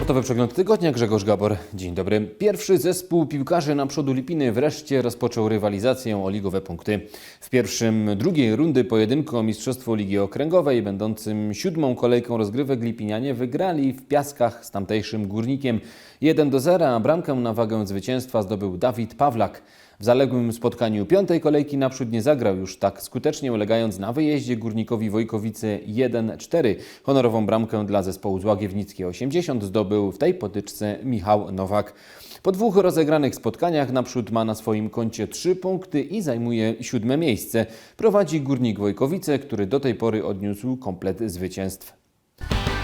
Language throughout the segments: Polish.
Sportowy przegląd tygodnia, Grzegorz Gabor. Dzień dobry. Pierwszy zespół piłkarzy na przodu Lipiny wreszcie rozpoczął rywalizację o ligowe punkty. W pierwszym drugiej rundy pojedynku o Mistrzostwo Ligi Okręgowej, będącym siódmą kolejką rozgrywek Lipinianie wygrali w Piaskach z tamtejszym Górnikiem 1 do 0, a bramkę na wagę zwycięstwa zdobył Dawid Pawlak. W zaległym spotkaniu piątej kolejki naprzód nie zagrał już tak skutecznie, ulegając na wyjeździe Górnikowi Wojkowice 1-4. Honorową bramkę dla zespołu z Łagiewnickiej 80 zdobył w tej potyczce Michał Nowak. Po dwóch rozegranych spotkaniach naprzód ma na swoim koncie trzy punkty i zajmuje siódme miejsce. Prowadzi Górnik Wojkowice, który do tej pory odniósł komplet zwycięstw.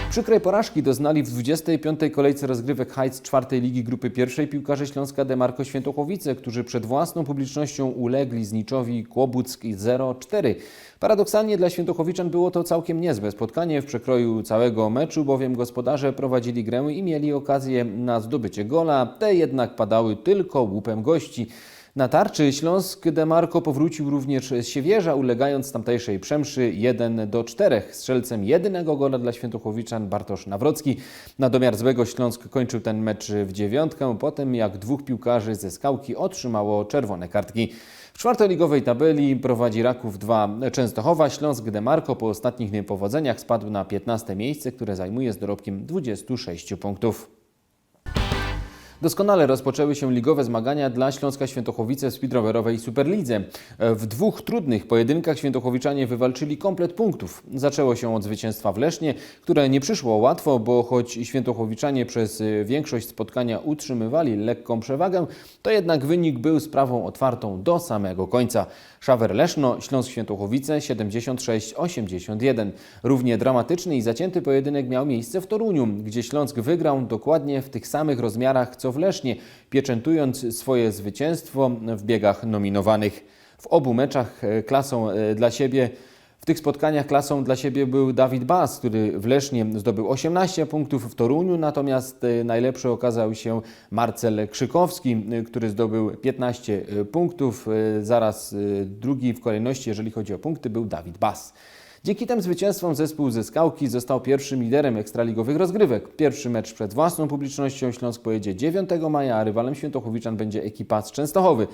Przykrej porażki doznali w 25. kolejce rozgrywek Heights czwartej ligi grupy pierwszej piłkarze Śląska Demarko Świętochłowice, którzy przed własną publicznością ulegli Zniczowi Kłobuck 0-4. Paradoksalnie dla Świętochowiczan było to całkiem niezłe spotkanie w przekroju całego meczu, bowiem gospodarze prowadzili grę i mieli okazję na zdobycie gola, te jednak padały tylko łupem gości. Na tarczy Śląsk Demarko powrócił również z Siewierza, ulegając tamtejszej przemszy 1 do 4. Strzelcem jedynego gola dla Świętochłowiczan Bartosz Nawrocki. Na domiar złego Śląsk kończył ten mecz w dziewiątkę, potem jak dwóch piłkarzy ze skałki otrzymało czerwone kartki. W czwartoligowej tabeli prowadzi Raków 2 Częstochowa. Śląsk Demarko po ostatnich niepowodzeniach spadł na 15 miejsce, które zajmuje z dorobkiem 26 punktów. Doskonale rozpoczęły się ligowe zmagania dla Śląska Świętochowice w speedrowerowej Superlidze. W dwóch trudnych pojedynkach Świętochowiczanie wywalczyli komplet punktów. Zaczęło się od zwycięstwa w Lesznie, które nie przyszło łatwo, bo choć Świętochowiczanie przez większość spotkania utrzymywali lekką przewagę, to jednak wynik był sprawą otwartą do samego końca. Szawer Leszno, Śląsk Świętochowice 76-81. Równie dramatyczny i zacięty pojedynek miał miejsce w Toruniu, gdzie Śląsk wygrał dokładnie w tych samych rozmiarach co w Lesznie, pieczętując swoje zwycięstwo w biegach nominowanych. W obu meczach e, klasą e, dla siebie w tych spotkaniach klasą dla siebie był Dawid Bas, który w Lesznie zdobył 18 punktów w Toruniu, natomiast e, najlepszy okazał się Marcel Krzykowski, który zdobył 15 punktów. Zaraz drugi w kolejności, jeżeli chodzi o punkty, był Dawid Bas. Dzięki tym zwycięstwom zespół ze Skałki został pierwszym liderem ekstraligowych rozgrywek. Pierwszy mecz przed własną publicznością Śląsk pojedzie 9 maja, a rywalem Świętochowiczan będzie ekipa z Częstochowy.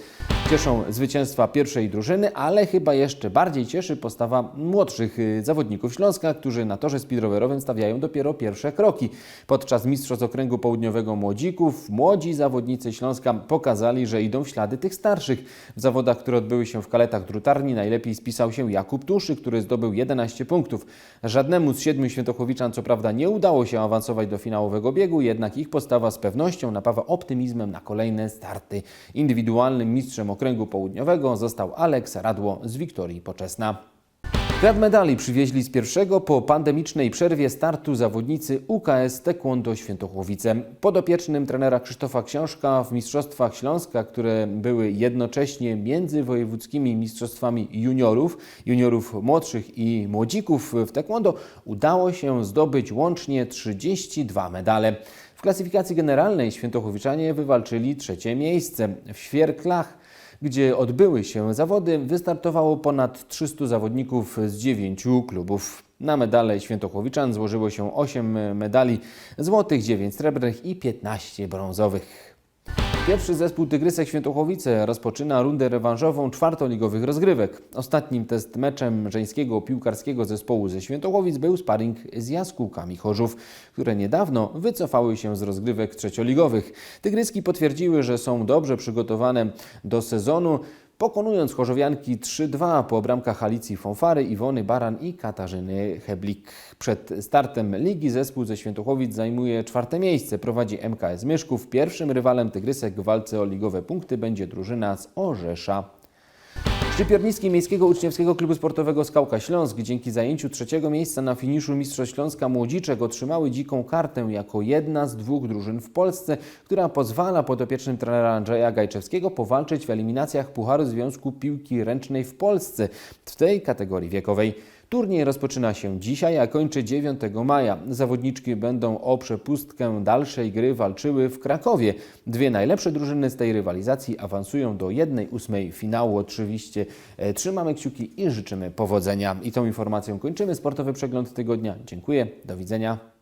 Cieszą zwycięstwa pierwszej drużyny, ale chyba jeszcze bardziej cieszy postawa młodszych y, zawodników Śląska, którzy na torze speedrowerowym stawiają dopiero pierwsze kroki. Podczas Mistrzostw Okręgu Południowego Młodzików młodzi zawodnicy Śląska pokazali, że idą w ślady tych starszych. W zawodach, które odbyły się w kaletach drutarni najlepiej spisał się Jakub Tuszy, który zdobył 11 punktów. Żadnemu z siedmiu Świętochowiczan co prawda nie udało się awansować do finałowego biegu, jednak ich postawa z pewnością napawa optymizmem na kolejne starty. Indywidualnym mistrzem okręgu południowego został Aleks Radło z Wiktorii Poczesna. Kwiat medali przywieźli z pierwszego po pandemicznej przerwie startu zawodnicy UKS Taekwondo Świętochłowice. Podopiecznym trenera Krzysztofa Książka w Mistrzostwach Śląska, które były jednocześnie międzywojewódzkimi mistrzostwami juniorów, juniorów młodszych i młodzików w taekwondo, udało się zdobyć łącznie 32 medale. W klasyfikacji generalnej Świętochłowiczanie wywalczyli trzecie miejsce. W Świerklach gdzie odbyły się zawody, wystartowało ponad 300 zawodników z 9 klubów. Na medale Świętochłowiczan złożyło się 8 medali złotych, 9 srebrnych i 15 brązowych. Pierwszy zespół Tygrysek Świętochłowice rozpoczyna rundę rewanżową czwartoligowych rozgrywek. Ostatnim test meczem żeńskiego piłkarskiego zespołu ze Świętochłowic był sparring z jaskółkami Chorzów, które niedawno wycofały się z rozgrywek trzecioligowych. Tygryski potwierdziły, że są dobrze przygotowane do sezonu, pokonując chorzowianki 3-2 po bramkach Alicji Fonfary, Iwony Baran i Katarzyny Heblik. Przed startem ligi zespół ze Świętochłowic zajmuje czwarte miejsce. Prowadzi MKS Myszków. Pierwszym rywalem Tygrysek w walce o ligowe punkty będzie drużyna z Orzesza. Szczypiornicki Miejskiego Uczniowskiego Klubu Sportowego Skałka Śląsk dzięki zajęciu trzeciego miejsca na finiszu Mistrzostw Śląska Młodziczek otrzymały dziką kartę jako jedna z dwóch drużyn w Polsce, która pozwala podopiecznym trenera Andrzeja Gajczewskiego powalczyć w eliminacjach Pucharu Związku Piłki Ręcznej w Polsce w tej kategorii wiekowej. Turniej rozpoczyna się dzisiaj, a kończy 9 maja. Zawodniczki będą o przepustkę dalszej gry walczyły w Krakowie. Dwie najlepsze drużyny z tej rywalizacji awansują do 1-8 finału. Oczywiście e, trzymamy kciuki i życzymy powodzenia. I tą informacją kończymy sportowy przegląd tygodnia. Dziękuję, do widzenia.